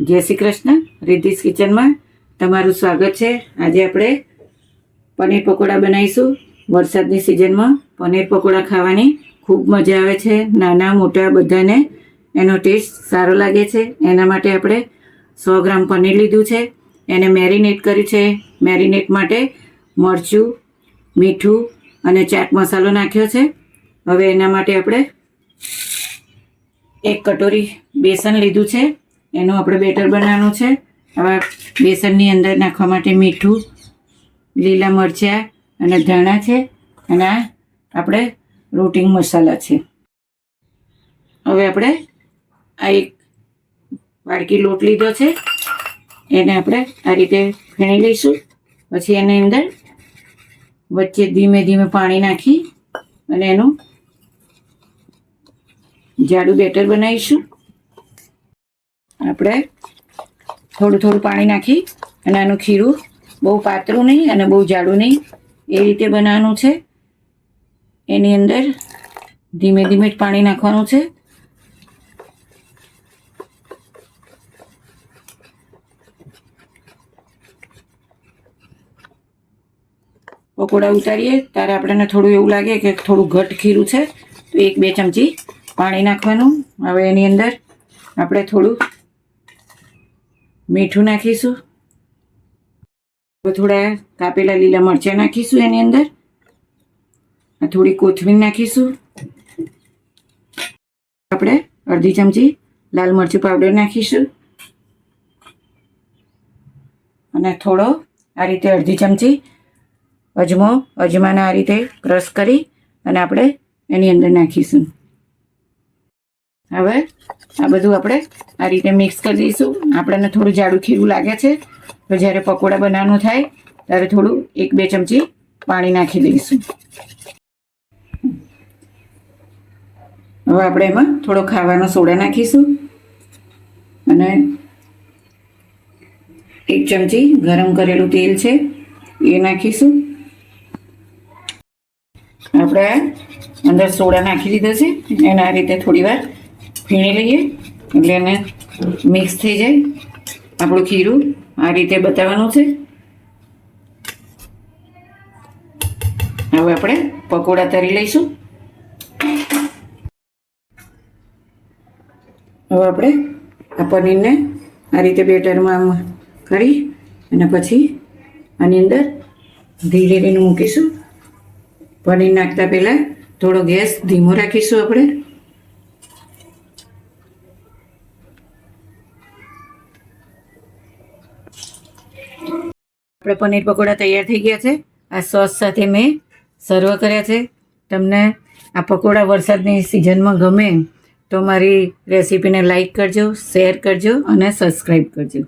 જય શ્રી કૃષ્ણ રિદ્ધિસ કિચનમાં તમારું સ્વાગત છે. આજે આપણે પનીર પકોડા બનાવીશું. વરસાદની સિઝનમાં પનીર પકોડા ખાવાની ખૂબ મજા આવે છે. નાના, મોટા બધાને એનો ટેસ્ટ સારો લાગે છે. એના માટે આપણે સો ગ્રામ પનીર લીધું છે. એને મેરિનેટ કર્યું છે. મેરિનેટ માટે મરચું, મીઠું અને ચાટ મસાલો નાખ્યો છે. હવે એના માટે આપણે એક કટોરી બેસન લીધું છે. એનું આપણે બેટર બનાવવાનું છે. હવે બેસનની અંદર નાખવા માટે મીઠું, લીલા મરચાં અને ધાણા છે અને આ આપણે રોટિંગ મસાલા છે. હવે આપણે આ એક વાડકી લોટ લીધો છે. એને આપણે આ રીતે ફેણી લઈશું. પછી એની અંદર વચ્ચે ધીમે ધીમે પાણી નાખી અને એનું જાડું બેટર બનાવીશું. આપણે થોડું થોડું પાણી નાખી અને આનું ખીરું બહુ પાતળું નહીં અને બહુ જાડું નહીં. એ રીતે બનાવવાનું છે. એની અંદર ધીમે ધીમે જ પાણી નાખવાનું છે. પકોડા ઉતારીએ. ત્યારે આપણને થોડું એવું લાગે કે થોડું ઘટ ખીરું છે. તો એક બે ચમચી પાણી નાખવાનું. હવે એની અંદર આપણે થોડું મીઠું નાખીશું. થોડા કાપેલા લીલા મરચાં નાખીશું એની અંદર. થોડી કોથમીર નાખીશું. આપણે અડધી ચમચી લાલ મરચું પાવડર નાખીશું. અને થોડો આ રીતે અડધી ચમચી અજમો, અજમાને આ રીતે ક્રશ કરી અને આપણે એની અંદર નાખીશું. હવે આ બધું આપણે આ રીતે મિક્સ કરી દઈશું. આપણને થોડું જાડું ખીરું લાગે છે. તો જ્યારે પકોડા બનાવવાનું થાય, ત્યારે થોડું એક બે ચમચી પાણી નાખી દઈશું. હવે આપણે એમાં થોડો ખાવાનો સોડા નાખીશું. અને એક ચમચી ગરમ કરેલું તેલ છે, એ નાખીશું. આપણે અંદર સોડા નાખી દીધો છે. એને રીતે થોડી વાર ફીણી લઈએ. એટલે એને મિક્સ થઈ જાય. આપણું ખીરું આ રીતે બતાવવાનું છે. હવે આપણે પકોડા તરી લઈશું. હવે આપણે આ પનીરને આ રીતે બેટરમાં આમ કરી અને પછી આની અંદર ધીરે ધીરે મૂકીશું. પનીર નાખતા પહેલાં થોડો ગેસ ધીમો રાખીશું આપણે. આપણે પનીર પકોડા તૈયાર થઈ ગયા છે. આ સોસ સાથે મેં સર્વ કર્યા છે. તમને આ પકોડા વરસાદની સિઝનમાં ગમે તો મારી રેસીપીને લાઈક કરજો, શેર કરજો અને સબસ્ક્રાઈબ કરજો.